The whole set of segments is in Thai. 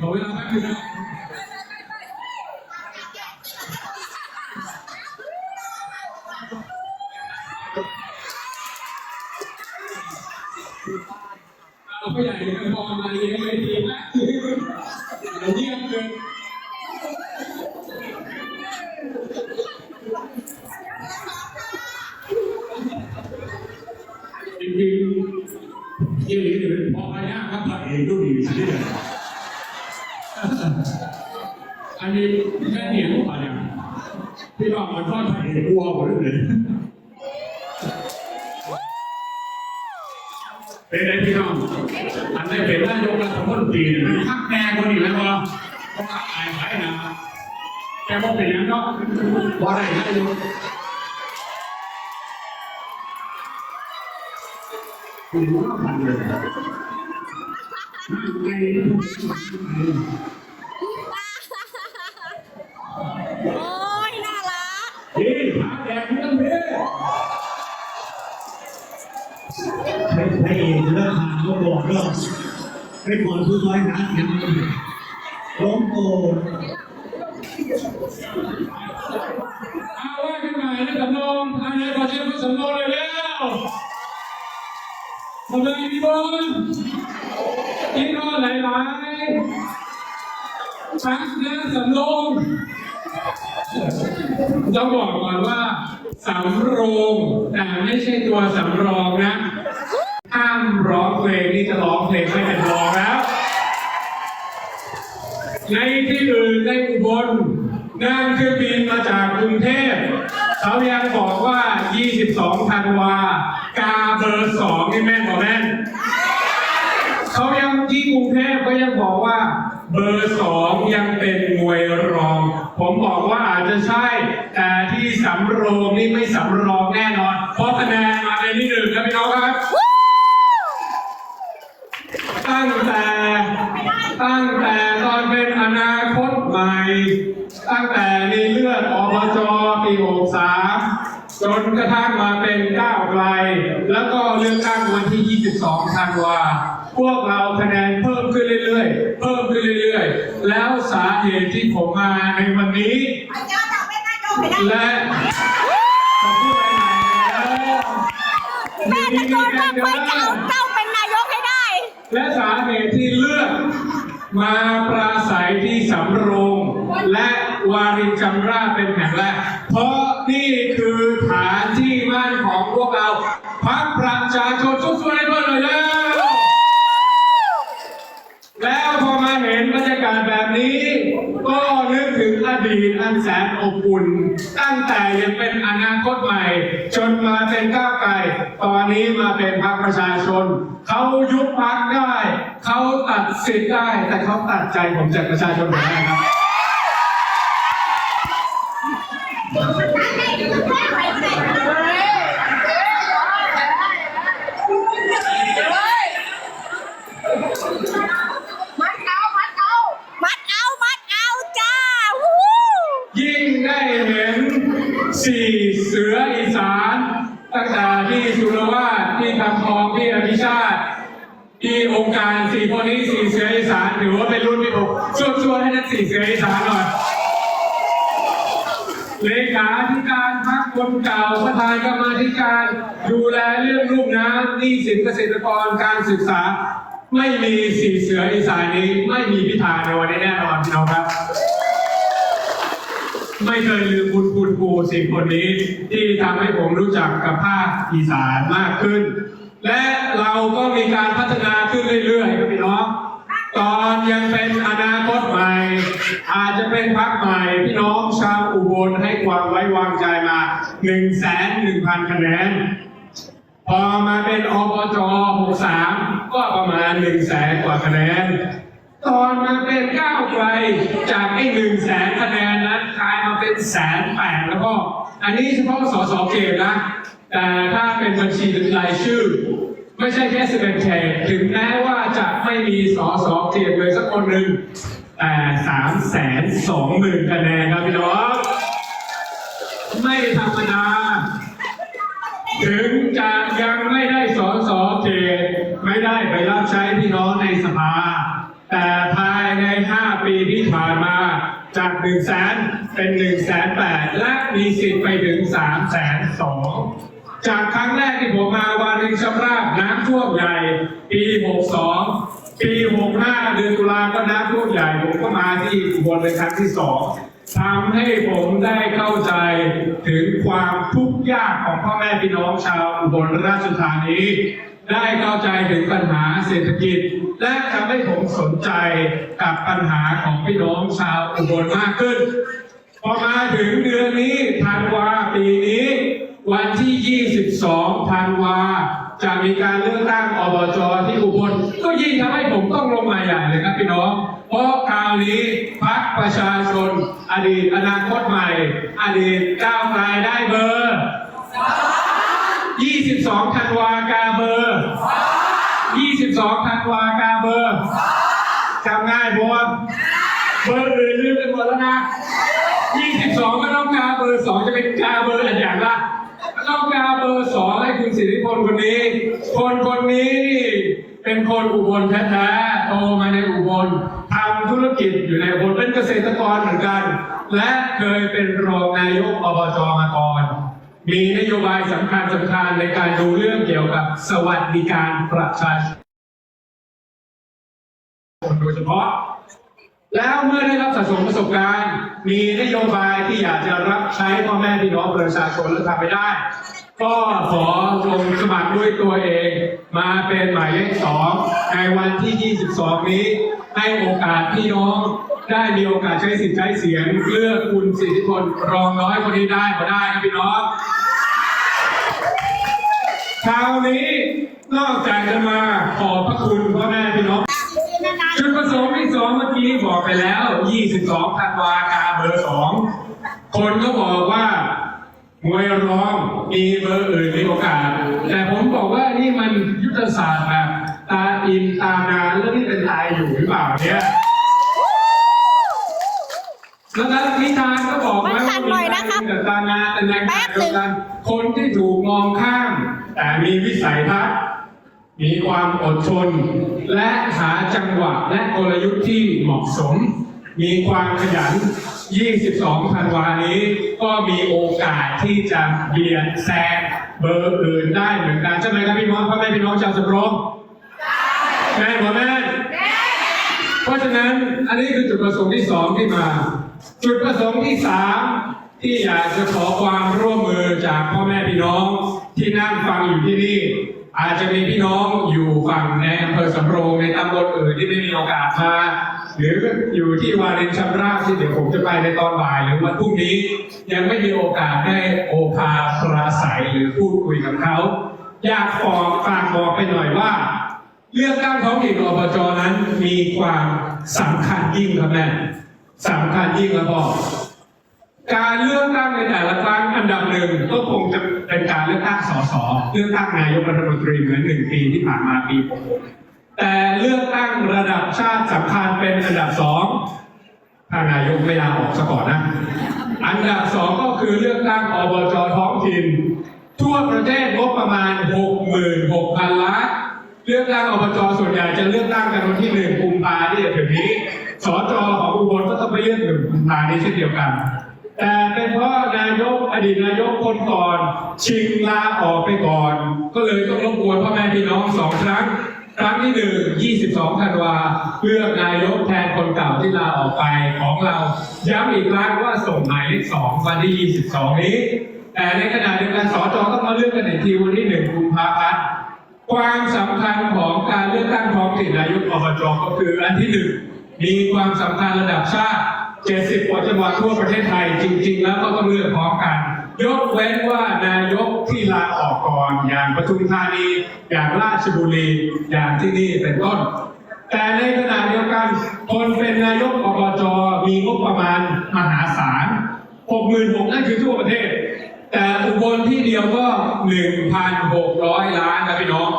ขอเวลาแป๊บนึงนะเราผู้ใหญ่กันพอมาเรียนไม่ดีนะเดี๋ยวเยี่ยมเกิน จริงๆยี่หลีนี่เป็นพอพายาครับพระเอกดูดีสิเนี่ยอันนี้แค่เหียงกว่าเนี่ย พี่น้องมันทอดพระเอกกลัวหมดเลยเป็นไงพี่น้อง อันนี้เป็นนายกรัฐมนตรีเนี่ยมันพักแน่คนอีกแล้วก็ต้องพักอายไว้นะแกบอกเป็นอย่างนั้นว่าได้นายกคุณว่าพันเลยไงโบอกเลิกให้ก่อนผู้น้อยหาเสียงล้มโกเอาว่าขึ้นมาแล้วสำรองอันนี้ขอเชิญผู้สำรองเลยแล้วสบายดีบ้างกินนอนหลายๆพักนะสำรองต้องบอกก่อนว่าสำโรงแต่ไม่ใช่ตัวสำรองนะ ห้ามร้องเพลงนี่จะร้องเพลงไม่เป็นร้องแล้ว ในที่อื่นในอุบลนั่งเครื่องบินมาจากกรุงเทพเขายังบอกว่า 22 ธันวา กาเบอร์สองนี่แม่นบอกแม่นเขายังที่กรุงเทพก็ยังบอกว่า เบอร์สองยังเป็นมวยรอง ผมบอกว่าอาจจะใช่ แต่ที่สำโรงนี่ไม่สำรองแน่นอน เพราะคะแนนมาในที่หนึ่งครับพี่น้องครับ ตั้งแต่ตั้งแต่ตอนเป็นอนาคตใหม่ ตั้งแต่มีเลือดอบจปี63จนกระทั่งมาเป็นก้าวไกล แล้วก็เลือกตั้งวันที่ 22 ธันวาพวกเราคะแนนเพิ่มขึ้นเรื่อยๆ เพิ่มขึ้นเรื่อยๆ แล้วสาเหตุ ที่ผมมาในวันนี้เจ้าจะเป็นนายกไม่ได้และขอพูดอะไรหน่อยแม่จะโดนว่าไปเจ้าเจ้าเป็นนายกให้ได้ และสาเหตุที่เลือกมาปราศัยที่สำโรงและวารินจำราชเป็นแห่งแรก เพราะนี่คือฐานที่มั่นของพวกเราพักประชาชนทุกส่วนในเพื่อนเลยแล้ว แล้วพอมาเห็นบรรยากาศแบบนี้ ก็นึกถึงอดีตอั นแสนอบอุ่น ตั้งแต่ยังเป็นอนาคตใหม่ จนมาเป็นก้าวไกลตอนนี้มาเป็นพรรคประชาชน เขายุบพรรคได้ เขาตัดสิทธิ์ได้ แต่เขาตัดใจผมจากประชาชนไม่ได้ครับ มัดเอามัดเอามัดเอามัดเอาจ้าวู้ฮู้ ยิ่งได้เห็นสี่เสืออีสาน ตั้งแต่ที่สุรวาสที่คำทองที่อภิชาติ ที่องค์การสี่คนนี้สี่เสืออีสานถือว่าเป็นรุ่นพี่ผมชวนช วนให้นักสี่เสืออีสานหน่อยเลขาธิการพรรคคนเก่าประธานกรรมาธิการดูแลเรื่องลูกน้ำหนี้สินเกษตรกรการศึกษา ไม่มีสีเสืออีสานนี้ ไม่มีพิธาในวันนี้แน่นอนพี่น้องครับ ไม่เคยลืมบุญคุณครูสิ่งคนนี้ ที่ทำให้ผมรู้จักกับภาคอีสานมากขึ้น และเราก็มีการพัฒนาขึ้นเรื่อยๆครับพี่น้องตอนยังเป็นอน เป็นพักใหม่พี่น้องชาวอุบลให้ความไว้วางใจมา1นึ่งแสนหนึ่งพันคะแนน พอมาเป็นอบจ63 ก็ประมาณ1นึ่งแสนกว่าคะแนน ตอนมาเป็นก้าวไกลจากไอ้หนึ่งแสนคะแนนนั้นกลายมาเป็นแสนแปดแล้วก็ อันนี้เฉพาะสสเขตนะ แต่ถ้าเป็นบัญชีรายชื่อไม่ใช่แค่11เขตถึงแม้ว่าจะไม่มีสสเขตเลยสักคนหนึ่ง แต่สามแสนสองหมื่นคะแนนครับพี่น้องไม่ธรรมดา ถึงจะยังไม่ได้สอสอเขตไม่ได้ไปรับใช้พี่น้องในสภา แต่ภายใน 5 ปีที่ผ่านมาจาก1 0 0 0 0แสนเป็น1 0 0 0 0แและมีสิทธิ์ไปถึง3 0 0 0 0จากครั้งแรกที่ผมมาวารินชำราบน้ำท่วมใหญ่ ปี 62 ปี 65 เดือนตุลาก็น้ำ ก็มาที่อุบลเป็นครั้งที่สองทำให้ผมได้เข้าใจถึงความทุกข์ยากของพ่อแม่พี่น้องชาวอุบลราชธานีได้เข้าใจถึงปัญหาเศรษฐกิจ และทำให้ผมสนใจกับปัญหาของพี่น้องชาวอุบลมากขึ้น พอมาถึงเดือนนี้ธันวาปีนี้ วันที่ 22 ธันวาจะมีการเลือก นี้พักประชาชน อดีตอนาคตใหม่ อดีตก้าวไกลได้เบอร์ 22ธันวากาเบอร์ 22ธันวากาเบอร์จำง่ายบวมเบอร์อื่นลืมไปหมดแล้วนะ 22 ก็ต้องกาเบอร์ 2 จะเป็นกาเบอร์อะไรอย่างละต้องกาเบอร์2ให้คุณสิริพลคนนี้ คนคนนี้นี่เป็นคนอุบลแท้ๆโตมาในอุบล ธุรกิจอยู่ในอุบลเป็นเกษตรกรเหมือนกัน และเคยเป็นรองนายกอบจมาก่อน มีนโยบายสำคัญสำคัญในการดูเรื่องเกี่ยวกับสวัสดิการประชาชนโดยเฉพาะ แล้วเมื่อได้รับสะสมประสบการณ์ มีนโยบายที่อยากจะรับใช้พ่อแม่พี่น้องประชาชนและทำไปได้ ก็ขอลงสมัครด้วยตัวเองมาเป็นหมายเลขสองในวันที่ 22 นี้ ให้โอกาสพี่น้องได้มีโอกาสใช้สิทธิ์ใช้เสียงเลือกคุณสิทธิพลรองน้อยคนนี้ได้ก็ได้ครับพี่น้องคราวนี้นอกจากจะมาขอบพระคุณพ่อแม่พี่น้องจุดประสงค์ที่สองเมื่อกี้บอกไปแล้ว 22ธันวากาเบอร์สองคนก็บอกว่า มวยร้องมีเบอร์อื่นมีโอกาส แต่ผมบอกว่านี่มันยุทธศาสตร์แบบตาอินตานานแล้วนี่เป็นตายอยู่หรือเปล่าเนี่ยแล้วนั้นนิทานก็บอกไว้มันสั่ว่านมีบ่อยตานะคะอินกับตานาแต่ในขณะเดียวกันคนที่ถูกมองข้าม แต่มีวิสัยทัศน์มีความอดทน และหาจังหวะและกลยุทธ์ที่เหมาะสม มีความขยัน 22ธันวานี้ก็มีโอกาสที่จะเบียดแซงเบอร์อื่นได้เหมือนกันใช่ไหมครับพี่น้องพ่อแม่พี่น้องชาวสำโรงแม่หัวแม่เพราะฉะนั้นอันนี้คือจุดประสงค์ที่สองที่มา จุดประสงค์ที่สามที่อยากจะขอความร่วมมือจากพ่อแม่พี่น้องที่นั่งฟังอยู่ที่นี่ อาจจะมีพี่น้องอยู่ฝั่งในอำเภอสำโรงในตำบลอื่นที่ไม่มีโอกาสมาหรืออยู่ที่วารินชำราบที่เดี๋ยวผมจะไปในตอนบ่ายหรือวันพรุ่งนี้ ยังไม่มีโอกาสได้โอภาปราศัยหรือพูดคุยกับเขาอยากฝากฝากบอกไปหน่อยว่า เลือกตั้งท้องถิ่นอบจนั้นมีความสำคัญยิ่งครับแม่สำคัญยิ่งแล้วบอกการเลือกตั้งในแต่ละครั้งอันดับหนึ่งก็คงจะ เป็นการเลือกตั้งสสเลือกตั้งนายกรัฐมนตรีเหมือนหนึ่งปีที่ผ่านมาปี66แต่เลือกตั้งระดับชาติสำคัญเป็นอันดับสองถ้านายกไม่ลาออกซะก่อนนะ อันดับสองก็คือเลือกตั้งอบจท้องถิ่น ทั่วประเทศงบประมาณ 66,000 ล้านเลือกตั้งอบจส่วนใหญ่จะเลือกตั้งกันวันที่หนึ่งกุมภาที่จะถึงนี้สจของอุบลก็ต้องไปเลือกหนึ่งกุมภานี้เช่นเดียวกัน แต่เป็นเพราะนายกอดีตนายกคนก่อน ชิงลาออกไปก่อน ก็เลยต้องรบกวนพ่อแม่พี่น้องสองครั้ง ครั้งที่หนึ่ง22ธันวาเลือกนายกแทนคนเก่าที่ลาออกไปของเรา ย้ำอีกครั้งว่าส่งหมายเลขสองวันที่ 22 นี้ แต่ในขณะเดียวกันสจต้องมาเลือกกันอีกทีวันที่หนึ่งกุมภาพันธ์ความสำคัญของการเลือกตั้งท้องถิ่นนายกอบจก็คืออันที่หนึ่งมีความสำคัญระดับชาติ 70 กว่าจังหวัดทั่วประเทศไทยจริง ๆ แล้วก็ต้องเลือกพร้อมกัน ยกเว้นว่านายกที่ลาออกก่อนอย่างปทุมธานีอย่างราชบุรีอย่างที่นี่เป็นต้น แต่ในขณะเดียวกันคนเป็นนายกอบจมีงบประมาณมหาศาล66,000นั่นคือทั่วประเทศ แต่อุบลที่เดียวก็ 1,600 ล้านนะพี่น้อง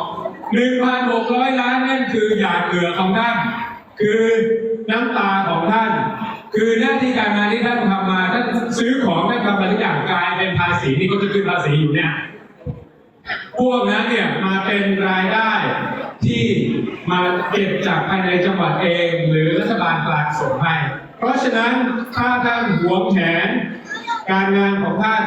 1,600 ล้านนั่นคือหยาดเหงื่อของท่าน คือน้ำตาของท่าน คือหน้าที่การงานที่ท่านทำมาท่านซื้อของท่านทำอะไรทุกอย่างกลายเป็นภาษีนี่ก็จะขึ้นภาษีอยู่เนี่ยพวกนั้นเนี่ยมาเป็นรายได้ที่มาเก็บจากภายในจังหวัดเองหรือรัฐบาลกลางส่งให้เพราะฉะนั้นถ้าท่านหวงแหนการงานของท่าน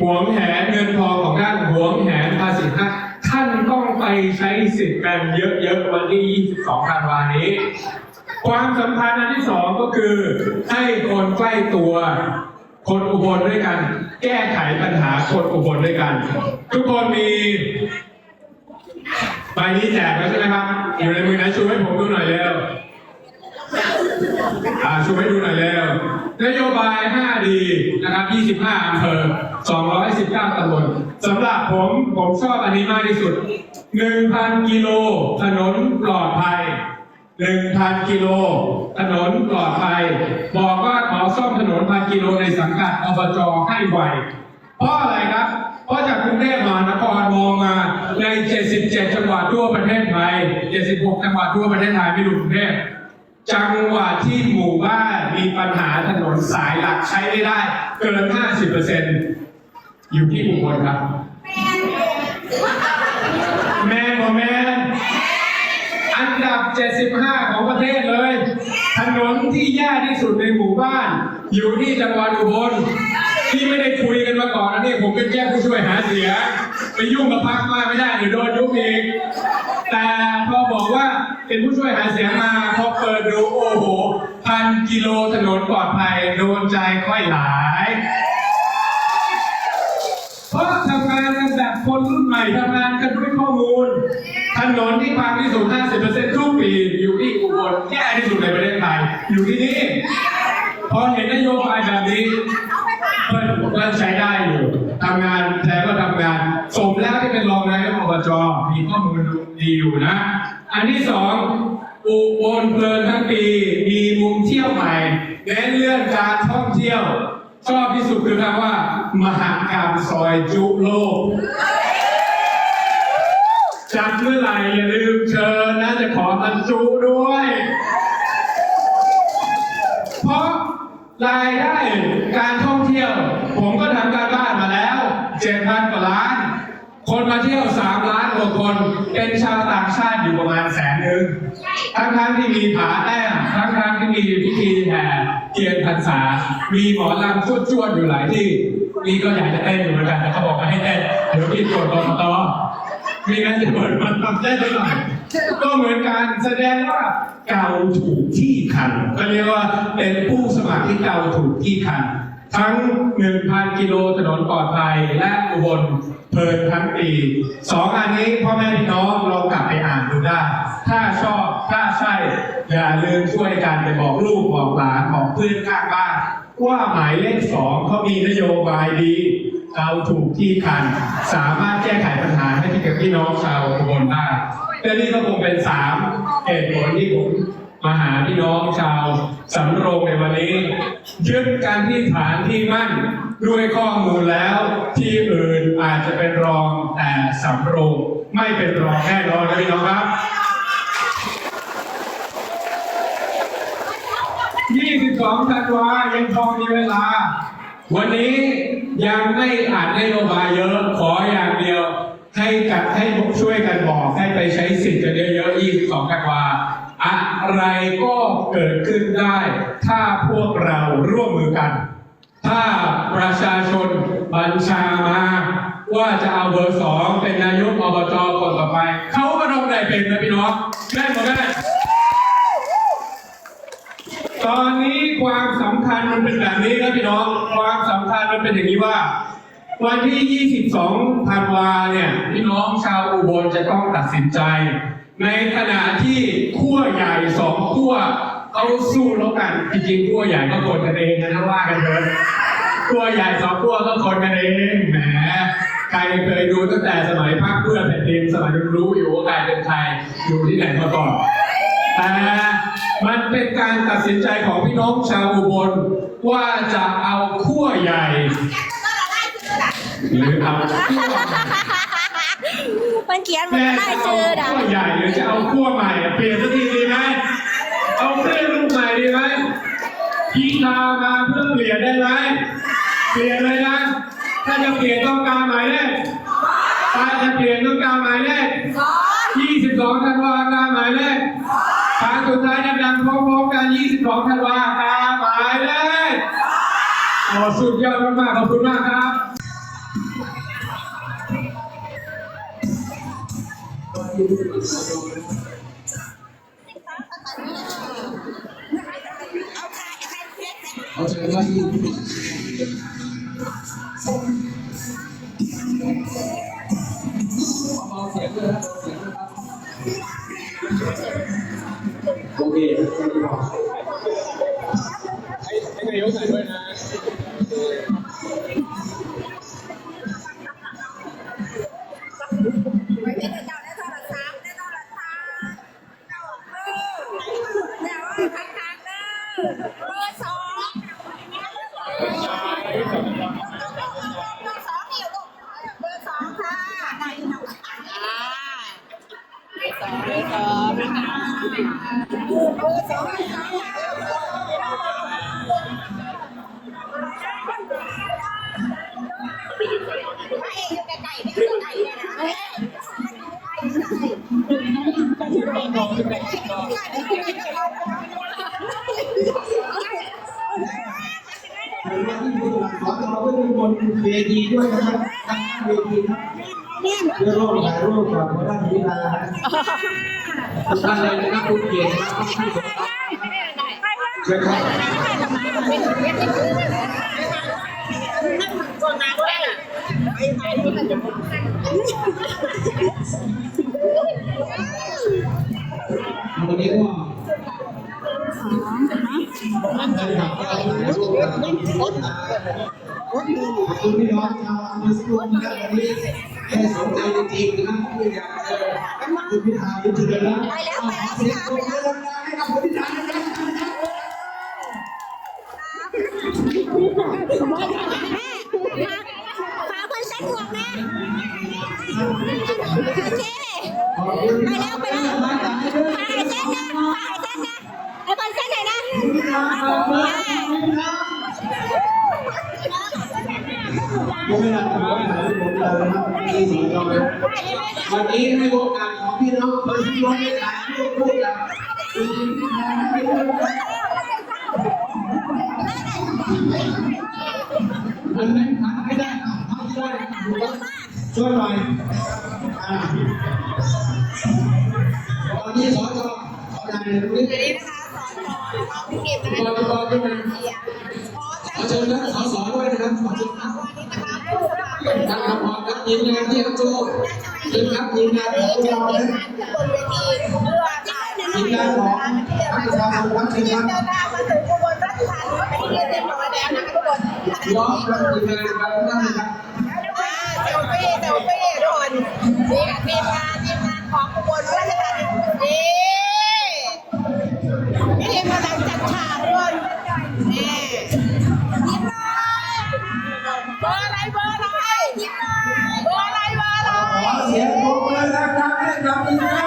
หวงแหนเงินทองของท่านหวงแหนภาษีท่านท่านต้องไปใช้สิทธิ์กันเยอะๆวันที่ 22ธันวานี้ ความสำคัญอันที่สองก็คือ ให้คนใกล้ตัว คนอุบลด้วยกัน แก้ไขปัญหาคนอุบลด้วยกัน ทุกคนมีใบนี้แจกแล้วใช่ไหมครับ อยู่ในมือนะชูให้ผมดูหน่อยเร็วอ่าช่วยดูหน่อยเร็วนโยบาย 5D นะครับ 25อำเภอ 219ตำบลสำหรับผมผมชอบอันนี้มากที่สุด 1,000 กิโลถนนปลอดภัย 1,000กิโล ถนนปลอดภัย บอกว่าขอซ่อมถนนพันกิโลในสังกัดอบจให้ไวเพราะอะไรครับ เพราะจากกรุงเทพมหานครมองมาใน 77 จังหวัดทั่วประเทศไทย 76 จังหวัดทั่วประเทศไทยไม่รวมกรุงเทพจังหวัดที่หมู่บ้านมีปัญหาถนนสายหลักใช้ไม่ได้ เกิน 50%อยู่ที่อุบลครับ แมนกว่าแมนอันดับ 75 ของประเทศเลย ถนนที่แย่ที่สุดในหมู่บ้าน อยู่ที่จังหวัดอุบลที่ไม่ได้คุยกันมาก่อนนะนี่ผมเป็นแค่ผู้ช่วยหาเสียงไปยุ่งกับพรรคมากไม่ได้เดี๋ยวโดนยุบอีกแต่พอบอกว่าเป็นผู้ช่วยหาเสียงมาพอเปิดดูโอ้โหพันกิโลถนนปลอดภัยโดนใจค่อยหลายเพราะทำงานกันแบบคนรุ่นใหม่ทำงานกันด้วยข้อมูล ถนนที่พังที่สุด 50%ทุกปี อยู่ที่อุบลแย่ที่สุดในประเทศไทย อยู่ที่นี่ พอเห็นนโยบายแบบนี้เพิ่นเพิ่นใช้ได้อยู่ทำงานแต่ก็ทำงาน สมแล้วที่เป็นรองนายกอบจมีข้อมูลดีอยู่นะ อันที่สองอุบลเพลินทั้งปี มีมุมเที่ยวใหม่เน้นเรื่องการท่องเที่ยว ชอบที่สุดคือคำว่า มหากรรมซอยจุโลก จัดเมื่อไหร่อย่าลืมเชิญนะจะขอบรรจุด้วย เพราะรายได้การท่องเที่ยว ผมก็ทำการบ้านมาแล้วเจ็ดพันกว่าล้าน คนมาเที่ยวสามล้านกว่าคน เป็นชาวต่างชาติอยู่ประมาณแสนหนึ่งทั้งทั้งที่มีผาแต้มทั้งทั้งที่มีพิธีแห่เทียนพรรษา มีหมอลำจวดๆอยู่หลายที่ นี่ก็อยากจะเต้นอยู่เหมือนกันแต่เขาบอกไม่ให้เต้นเดี๋ยวพี่ตรวจกรกต มีงั้นจะเปิดมันทำได้ไหมล่ะก็เหมือนการแสดงว่าเกาถูกที่คันก็เรียกว่าเป็นผู้สมัครที่เกาถูกที่คัน ทั้ง 1,000 กิโลถนนปลอดภัยและอุบลเพลินทั้งปีสองอันนี้พ่อแม่พี่น้องลองกลับไปอ่านดูได้ ถ้าชอบถ้าใช่อย่าลืมช่วยกันไปบอกลูกบอกหลานบอกเพื่อนข้างบ้านว่าหมายเลขสองเขามีนโยบายดี เราถูกที่คัน สามารถแก้ไขปัญหาให้ที่กับพี่น้องชาวอุบลได้และนี่ก็คงเป็นสามเหตุผลที่ผมมาหาพี่น้องชาวสำโรงในวันนี้ยึดการที่ฐานที่มั่นด้วยข้อมูลแล้วที่อื่นอาจจะเป็นรองแต่สำโรงไม่เป็นรองแน่นอนนะพี่น้องครับ22ธันวายังพอมีเวลา วันนี้ ยังไม่อ่านนโยบายเยอะขออย่างเดียว ให้กับให้ช่วยกันบอกให้ไปใช้สิทธิ์กันเยอะๆ22ธันวาอะไรก็เกิดขึ้นได้ ถ้าพวกเราร่วมมือกัน ถ้าประชาชนบัญชามา ว่าจะเอาเบอร์สองเป็นนายกอบจคนต่อไป เขาก็ต้องได้เป็นนะพี่น้องได้หมดได้ ตอนนี้ความสำคัญมันเป็นแบบนี้นะพี่น้อง ความสำคัญมันเป็นอย่างนี้ว่า วันที่ 22 ธันวาเนี่ยพี่น้องชาวอุบลจะต้องตัดสินใจ ในขณะที่ขั้วใหญ่สองขั้วเขาสู้แล้วกันจริงๆขั้วใหญ่ก็คนกันเองนะว่ากันเถอะขั้วใหญ่สองขั้วก็คนกันเองแหมใครเคยดูตั้งแต่สมัยพรรคเพื่อแผ่นดินสมัยนั้นรู้อยู่ว่าใครเป็นใครอยู่ที่ไหนมาก่อนแต่ มันเป็นการตัดสินใจของพี่น้องชาวอุบลว่าจะเอาขั้วใหญ่ หรือเอาขั้วมันเขียนมันแม่ได้จะเจเอาอดะขั้วใหญ่หรือจะเอาขั้วใหม่ เปลี่ยนสักทีดีไหมเอาเครื่องรุ่นใหม่ดีไหมพีทามาเพื่อเปลี่ยนได้ไหมเปลี่ยนเลยนะถ้าจะเปลี่ยนต้องการหมายเลขไปจะเปลี่ยนต้องการหมายเลขสอง22ธันวาคมหมายเลข ครั้งสุดท้ายดังๆพร้อมๆกัน 22ธันวาคมหมายเลขโอ้สุดยอดมากๆขอบคุณมากครับเอาเชิญว่าที่ ขอต่อขึ้นบนเวทีด้วยนะครับตั้งเวทีครับเพื่อร่วมถ่ายรูปกับพระราชบิดาทุกท่านเลยนะครับทุกเกียรติครับทุกท่านเชิญครับวันนี้ก็ คุณพี่น้องชาวอำเภอสกุลนะครับวันนี้ได้สนใจจริงๆนะครับที่อยากเจอคุณพิธาลิมเจริญนะขอเสียงปรบมือดังๆให้กับคุณพิธานะครับ ฝากคนเส้นหมวกนะโอเค ขอบคุณ ไปแล้วไปแล้วฝากให้เส้นนะฝากให้เส้นนะไอ้คนเส้นไหนนะ ผมไม่ได้ขอถ่ายรูปผมเลยนะครับที่สีเราเลย วันนี้ให้โอกาสของพี่น้องคนที่ร้อยถ่ายรูปคู่กับคุณพิธาลิมเจริญอันไหนผ่านไม่ได้เอาเท่าที่ได้นะครับช่วยหน่อยอ่าตอนนี้สจขอถ่ายตรงนี้พี่เกมนะบอลบอลขึ้นมาขอเชิญนะสสด้วยนะครับขอเชิญครับท่านครับพร้อมครับทีมงานที่ครับโจ เชิญครับทีมงานของพวกเรานะบนเวทีเพื่อถ่ายทีมงานของประชาชนทั้งทีมเดิงานนทางมาถึงอุบลราชธานีเป็นที่เรียบร้อยแล้วนะคะทุกคนล้อมครับทีมงานครับท่านครับเซลฟี่เซลฟี่ทุกคนนี่ค่ะทีมงานทีมงานของอุบล ง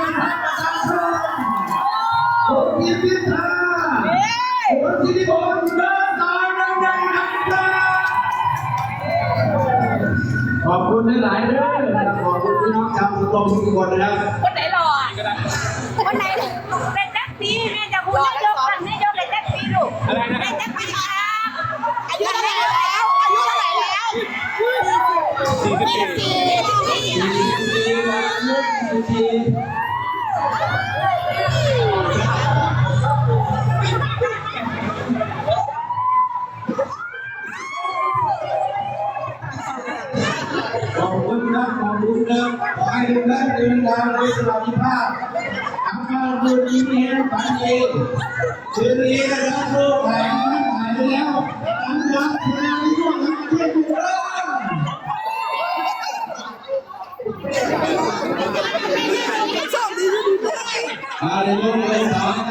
ขอบคุณนะขอให้ทุกท่านเดินทางโดยสวัสดิภาพทำงานโดยดีมีให้ฝันดีคืนนี้นะครับลูกถ่ายมายไปแล้วทำงานทำงานทั่วทั้งประเทศทุกท่านอาเดี๋ยวลงเลยสองนะเดี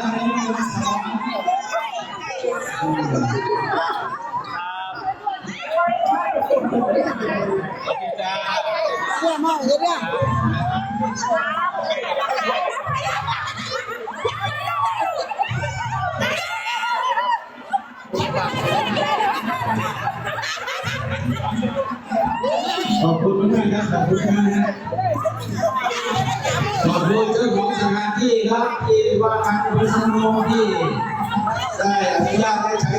๋ยว ขอบคุณทุกท่านนะครับขอบคุณมากนะขอบคุณเจ้าของสถานที่ครับที่ว่าการอำเภอสำโรงที่ได้อนุญาตให้ใช้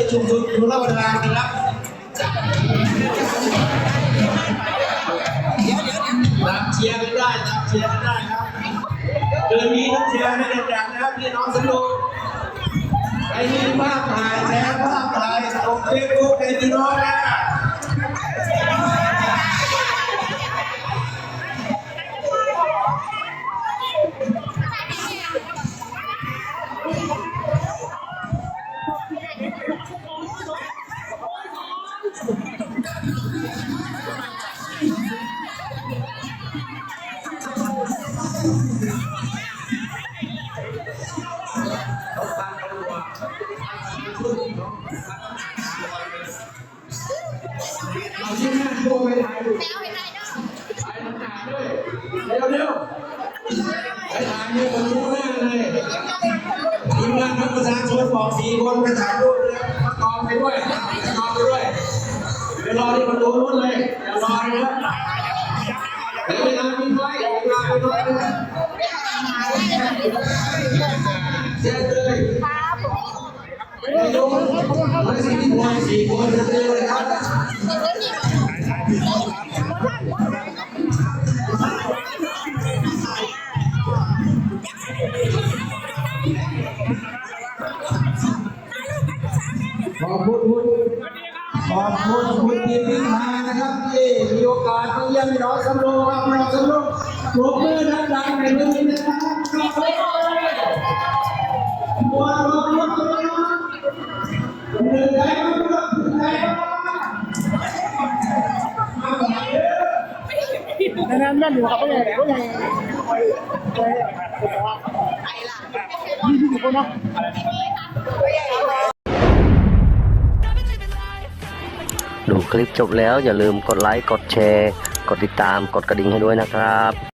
นะครับที่ชุมชนคุณราชดานะครับตามเชียร์กันได้ตามเชียร์กันได้ครับเดือนนี้ต้องเชียร์ให้ดังๆนะครับพี่น้องสนุกไอ้นี่ภาพถ่ายแชร์ภาพถ่ายลงเฟซบุ๊กให้พี่น้องนะ ขอบคุณคุณขอบคุณคุณทีมพิธานะครับที่มีโอกาสมาเยี่ยมพี่น้องสำโรงครับพี่น้องสำโรงปรบมือดังๆในเรื่องนี้นะครับขอบคุณเลยบัวรอรถเลยนะเหนื่อยใจมากเหนื่อยใจมากมาไหนเด้อนั่นนั่นอยู่ครับก็เลยก็เลยยี่ คลิปจบแล้วอย่าลืมกดไลค์ กดแชร์ กดติดตาม กดกระดิ่งให้ด้วยนะครับ